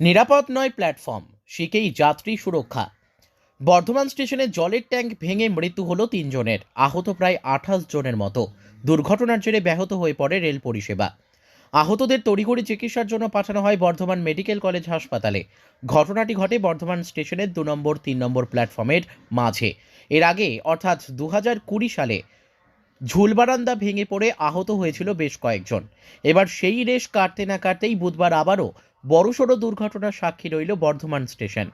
নিরাপদ নয় প্ল্যাটফর্ম শিখেই যাত্রী সুরক্ষা। বর্ধমান স্টেশনে জলের ট্যাঙ্ক ভেঙে মৃত্যু হলো তিনজনের, আহত প্রায় আঠাশ জনের মতো। দুর্ঘটনার জেরে ব্যাহত হয়ে পড়ে রেল পরিষেবা। আহতদের তড়িঘড়ি চিকিৎসার জন্য পাঠানো হয় বর্ধমান মেডিকেল কলেজ হাসপাতালে। ঘটনাটি ঘটে বর্ধমান স্টেশনের দু নম্বর, তিন নম্বর প্ল্যাটফর্মের মাঝে। এর আগে, অর্থাৎ দু হাজার কুড়ি সালে ঝুলবারান্দা ভেঙে পড়ে আহত হয়েছিল বেশ কয়েকজন। এবার সেই রেশ কাটতে না কাটতেই বুধবার আবারও বড়সড় দুর্ঘটনার সাক্ষী রইল বর্ধমান স্টেশন।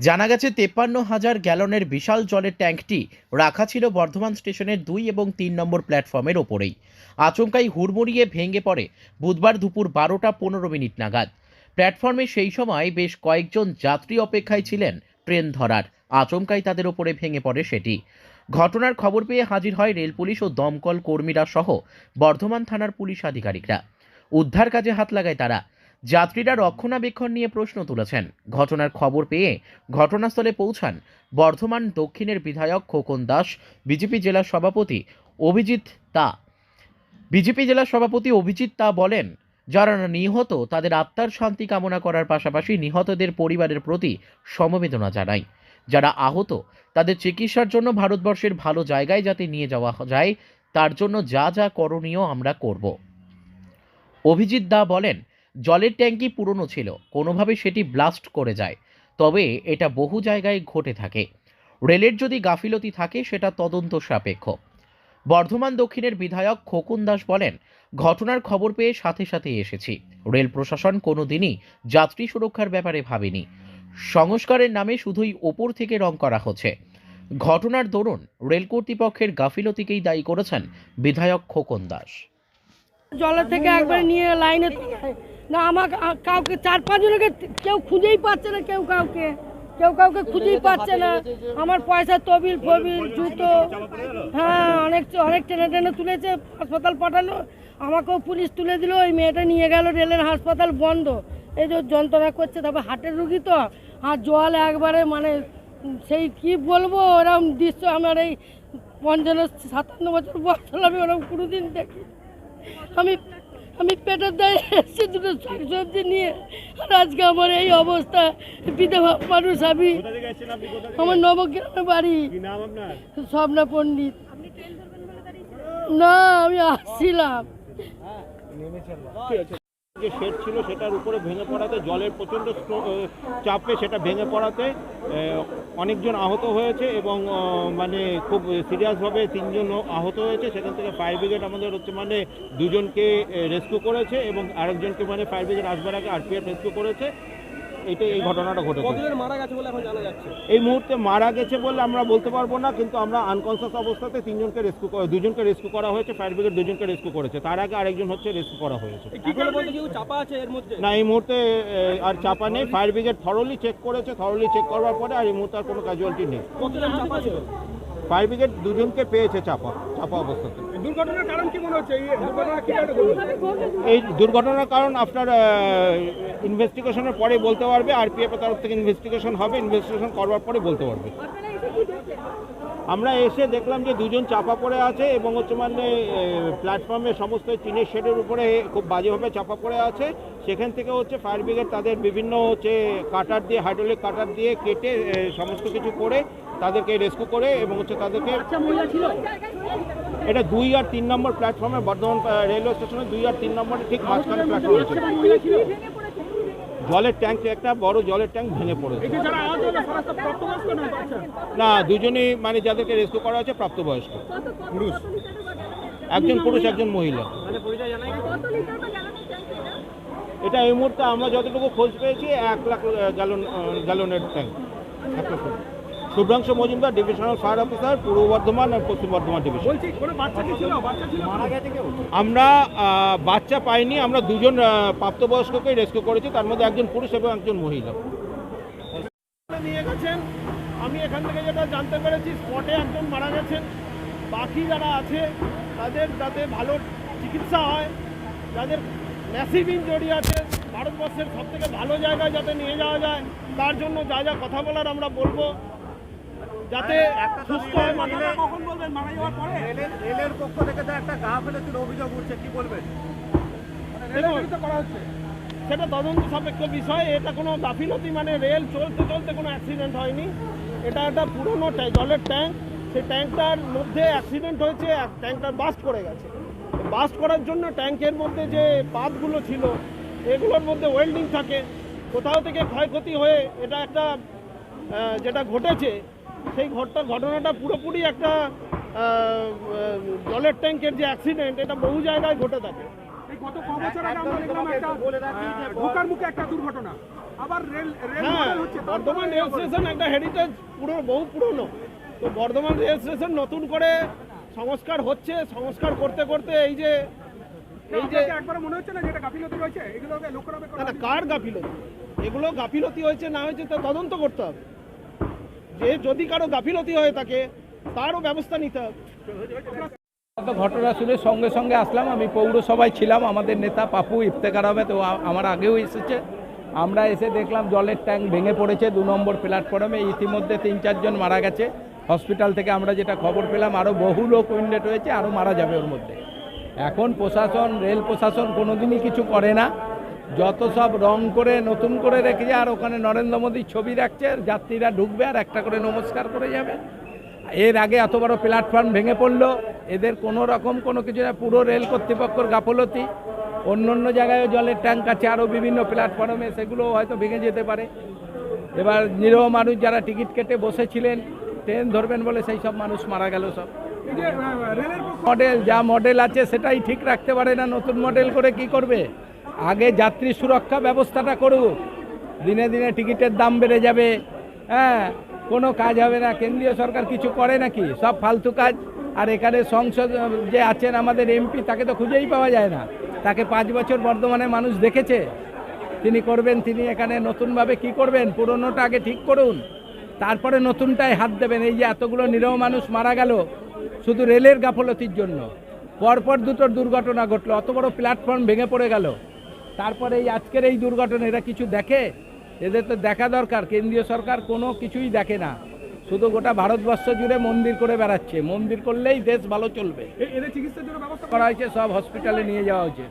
জানা গেছে, তেপ্পান্ন হাজার গ্যালনের বিশাল জলের ট্যাঙ্কটি রাখা ছিল বর্ধমান স্টেশনের দুই এবং তিন নম্বর প্ল্যাটফর্মের ওপরেই। আচমকাই হুড়মুড়িয়ে ভেঙে পড়ে বুধবার দুপুর বারোটা পনেরো মিনিট নাগাদ। প্ল্যাটফর্মে সেই সময় বেশ কয়েকজন যাত্রী অপেক্ষায় ছিলেন ট্রেন ধরার। আচমকাই তাদের ওপরে ভেঙে পড়ে সেটি। ঘটনার খবর পেয়ে হাজির হয় রেল পুলিশ ও দমকল কর্মীরা সহ বর্ধমান থানার পুলিশ আধিকারিকরা। উদ্ধার কাজে হাত লাগায় তারা। যাত্রীরা রক্ষণাবেক্ষণ নিয়ে প্রশ্ন তুলেছেন। ঘটনার খবর পেয়ে ঘটনাস্থলে পৌঁছান বর্ধমান দক্ষিণের বিধায়ক খোকন দাস, বিজেপি জেলা সভাপতি অভিজিৎ তা। বিজেপি জেলা সভাপতি অভিজিৎ তা বলেন, যারা নিহত তাদের আত্মার শান্তি কামনা করার পাশাপাশি নিহতদের পরিবারের প্রতি সমবেদনা জানাই যারা আহত, তাদের চিকিৎসার জন্য ভারতবর্ষের ভালো জায়গায় যাতে নিয়ে যাওয়া যায়, তার জন্য যা যা করণীয় আমরা করব। অভিজিৎ দা বলেন জলের ট্যাঙ্কি পুরনো ছিল, কোনোভাবে সেটি ব্লাস্ট করে যায়। তবে এটা বহু জায়গায় ঘটে থাকে। রেলের যদি গাফিলতি থাকে, সেটা তদন্ত সাপেক্ষ। বর্ধমান দক্ষিণের বিধায়ক খোকন দাস বলেন, ঘটনার খবর পেয়ে সাথে সাথে এসেছি। রেল প্রশাসন কোনো দিনই যাত্রী সুরক্ষার ব্যাপারে ভাবেনি। সংস্কারের নামে শুধুই ওপর থেকে রং করা হচ্ছে। ঘটনার দরুন রেল কর্তৃপক্ষের গাফিলতিকেই দায়ী করেছেন বিধায়ক খোকন দাস। জলের থেকে একবার নিয়ে লাইনে না আমার কাউকে চার পাঁচ জনকে কেউ খুঁজেই পাচ্ছে না, কেউ কাউকে। কেউ কাউকে খুঁজেই পাচ্ছে না। আমার পয়সা তবিল ফবিল জুতো হ্যাঁ অনেক অনেক টেনে টেনে তুলেছে, হাসপাতাল পাঠালো। আমাকেও পুলিশ তুলে দিল, ওই মেয়েটা নিয়ে গেল, রেলের হাসপাতাল বন্ধ। এই যে যন্ত্রণা করছে, তারপর হার্টের রুগী তো। আর জল একবারে মানে সেই কি বলব ওরকম দৃশ্য আমার এই পঞ্চান্ন, সাতান্ন বছর বয়স আমি ওরকম কোনোদিন দেখি আমি আমি পেটের দায়ে এসেছি দুটো শাকসবজি নিয়ে। আর আজকে আমার এই অবস্থা। বিধবা মানুষ আমি? আমার নবগ্রামের বাড়ি। স্বপ্না পণ্ডিত। না আমি আসছিলাম। যে শেড ছিল সেটার উপরে ভেঙে পড়াতে, জলের প্রচণ্ড চাপে সেটা ভেঙে পড়াতে অনেকজন আহত হয়েছে এবং মানে খুব সিরিয়াসভাবে তিনজন আহত হয়েছে। সেখান থেকে ফায়ার ব্রিগেড আমাদের হচ্ছে মানে দুজনকে রেস্কিউ করেছে এবং আরেকজনকে মানে ফায়ার ব্রিগেড আসবার আগে আরপিএফ রেস্কিউ করেছে। এটা এই ঘটনাটা ঘটেছে। কতজন মারা গেছে বলে এখন জানা যাচ্ছে? এই মুহূর্তে মারা গেছে বলে আমরা বলতে পারব না কিন্তু আমরা আনকনসিয়াস অবস্থাতে তিনজনকে রেস্কিউ দুজনকে রেস্কিউ করা হয়েছে ফায়ার ব্রিগেড দুজনকে রেস্কিউ করেছে। তার আগে আরেকজন হচ্ছে রেস্কিউ করা হয়েছে। এখনও পর্যন্ত কেউ চাপা আছে এর মধ্যে? না এই মুহূর্তে আর চাপা নেই। ফায়ার ব্রিগেড থরলি চেক করেছে থরলি চেক করবার পরে আর এই মুহূর্তে আর কোনো ক্যাজুয়ালিটি নেই। কতজন চাপা ছিল? ফায়ার ব্রিগেড দুজনকে পেয়েছে চাপা চাপা অবস্থাতে। দুর্ঘটনার কারণ কি মনে হচ্ছে? এই দুর্ঘটনার কারণ আপনার ইনভেস্টিগেশনের পরে বলতে পারবে আরপিএফ এর তরফ থেকে ইনভেস্টিগেশন হবে ইনভেস্টিগেশন করবার পরে বলতে পারবে। আমরা এসে দেখলাম যে দুজন চাপা পড়ে আছে এবং হচ্ছে মানে প্ল্যাটফর্মে সমস্ত টিনের শেডের উপরে খুব বাজেভাবে চাপা পড়ে আছে। সেখান থেকে হচ্ছে ফায়ার ব্রিগেড তাদের বিভিন্ন হচ্ছে কাটার দিয়ে হাইড্রোলিক কাটার দিয়ে কেটে সমস্ত কিছু করে তাদেরকে রেস্কিউ করে এবং হচ্ছে তাদেরকে এটা দুই আর তিন নম্বর প্ল্যাটফর্মে বর্ধমান রেলওয়ে স্টেশনে দুই আর তিন নম্বরে ঠিক মাঝখানে প্ল্যাটফর্ম আছে। জলের ট্যাঙ্ক একটা বড় জলের ট্যাঙ্ক ভেঙে পড়েছে। না দুজনেই মানে যাদেরকে রেস্কিউ করা হয়েছে প্রাপ্তবয়স্ক। পুরুষ। একজন পুরুষ একজন মহিলা। মানে পরিচয় জানা গেছে এটা এই মুহূর্তে আমরা যতটুকু খোঁজ পেয়েছি এক লাখ গ্যালন গ্যালনের ট্যাঙ্ক। এক lakh Shubhranshu Majumdar divisional fire officer Purba Bardhaman আর পশ্চিম বর্ধমান ডিভিশন বাচ্চা কি ছিল? বাচ্চা ছিল মারা গেছে কেউ? আমরা বাচ্চা পাইনি আমরা দুজন আহ, প্রাপ্তবয়স্ককে রেস্কিউ করেছি তার মধ্যে একজন পুরুষ এবং একজন মহিলা। নিয়ে গেছেন। আমি এখান থেকে যেটা জানতে পেরেছি স্পটে একজন মারা গেছেন। বাকি যারা আছে তাদের যাতে ভালো চিকিৎসা হয় যাদের ম্যাসিভ ইঞ্জুরি আছে ভারতবর্ষের সব থেকে ভালো জায়গায় যাতে নিয়ে যাওয়া যায় তার জন্য যা যা কথা বলার আমরা বলব। যাতে সুস্থ হয় কখন বলবেন মারা যাওয়ার পরে? রেলের পক্ষ থেকে তো একটা গা ফেলেছিল অভিযোগ উঠছে কি বলবেন? দেখুন করা হচ্ছে। সেটা তদন্ত সাপেক্ষ বিষয় এটা কোনো গাফিলতি মানে রেল চলতে চলতে কোনো অ্যাক্সিডেন্ট হয়নি। এটা একটা পুরনো জলের ট্যাঙ্ক। সেই ট্যাঙ্কটার মধ্যে অ্যাক্সিডেন্ট হয়েছে ট্যাঙ্কটার বাস্ট করে গেছে। বাস্ট করার জন্য ট্যাঙ্কের মধ্যে যে পাতগুলো ছিল এগুলোর মধ্যে ওয়েল্ডিং থাকে। কোথাও থেকে ক্ষয়ক্ষতি হয়ে এটা একটা যেটা ঘটেছে সেই ঘটনা ঘটনাটা পুরোপুরি একটা জলের ট্যাঙ্কের যে অ্যাক্সিডেন্ট এটা বহু জায়গায় ঘটে থাকে। এই গত ক বছর আগে আমরা দেখলাম একটা ঢোকার মুখে একটা দুর্ঘটনা। আবার রেল রেল হ্যাঁ হচ্ছে বর্ধমান রেল স্টেশন একটা হেরিটেজ পুরো বহু পুরনো। তো বর্ধমান রেল স্টেশন নতুন করে সংস্কার হচ্ছে সংস্কার করতে করতে এই যে এই যে একবার মনে হচ্ছে না যে এটা গাফিলতি রয়েছে? এগুলোকে লক্ষ্য রাখবে না না, কার গাফিলতি? এগুলো গাফিলতি হয়েছে না হয়েছে তা তদন্ত করতে হবে। যে যদি কারও গাফিলতি হয়ে থাকে, তারও ব্যবস্থা নিতে হবে। ঘটনা শুনে সঙ্গে সঙ্গে আসলাম। আমি পৌরসভায় ছিলাম। আমাদের নেতা পাপু ইফতেকার হবে তো আমার আগেও এসেছে। আমরা এসে দেখলাম জলের ট্যাঙ্ক ভেঙে পড়েছে দু নম্বর প্ল্যাটফর্মে। ইতিমধ্যে তিন চারজন মারা গেছে। হসপিটাল থেকে আমরা যেটা খবর পেলাম আরও বহু লোক উইন্ডেড হয়েছে আরও মারা যাবে ওর মধ্যে। এখন প্রশাসন, রেল প্রশাসন কোনোদিনই কিছু করে না। যত সব রং করে নতুন করে রেখেছে আর ওখানে নরেন্দ্র মোদীর ছবি রাখছে আর যাত্রীরা ঢুকবে আর একটা করে নমস্কার করে যাবে। এর আগে এত বড় প্ল্যাটফর্ম ভেঙে পড়ল এদের কোনো রকম কোনো কিছু না পুরো রেল কর্তৃপক্ষের গাফলতি। অন্য অন্য জায়গায়ও জলের ট্যাঙ্ক আছে আরও বিভিন্ন প্ল্যাটফর্মে সেগুলো হয়তো ভেঙে যেতে পারে। এবার নিরহ মানুষ যারা টিকিট কেটে বসেছিলেন ট্রেন ধরবেন বলে সেই সব মানুষ মারা গেল সব। মডেল যা মডেল আছে সেটাই ঠিক রাখতে পারে না নতুন মডেল করে কি করবে? আগে যাত্রী সুরক্ষা ব্যবস্থাটা করুক। দিনে দিনে টিকিটের দাম বেড়ে যাবে। হ্যাঁ কোনো কাজ হবে না। কেন্দ্রীয় সরকার কিছু করে নাকি? সব ফালতু কাজ। আর এখানে সংসদ যে আছেন আমাদের এমপি, তাকে তো খুঁজেই পাওয়া যায় না। তাকে পাঁচ বছর বর্ধমানে মানুষ দেখেছে। তিনি করবেন, তিনি এখানে নতুনভাবে কি করবেন, পুরনোটা আগে ঠিক করুন। তারপরে নতুনটায় হাত দেবেন। এই যে এতগুলো নিরহ মানুষ মারা গেল, শুধু রেলের গাফলতির জন্য। পরপর দুটোর দুর্ঘটনা ঘটলো। অত বড় প্ল্যাটফর্ম ভেঙে পড়ে গেল। তারপরে এই আজকের এই দুর্ঘটনা এরা কিছু দেখে? এদের তো দেখা দরকার কেন্দ্রীয় সরকার কোনো কিছুই দেখে না। শুধু গোটা ভারতবর্ষ জুড়ে মন্দির করে বেড়াচ্ছে। মন্দির করলেই দেশ ভালো চলবে। এদের চিকিৎসার জন্য ব্যবস্থা করা হয়েছে সব হসপিটালে নিয়ে যাওয়া হয়েছে।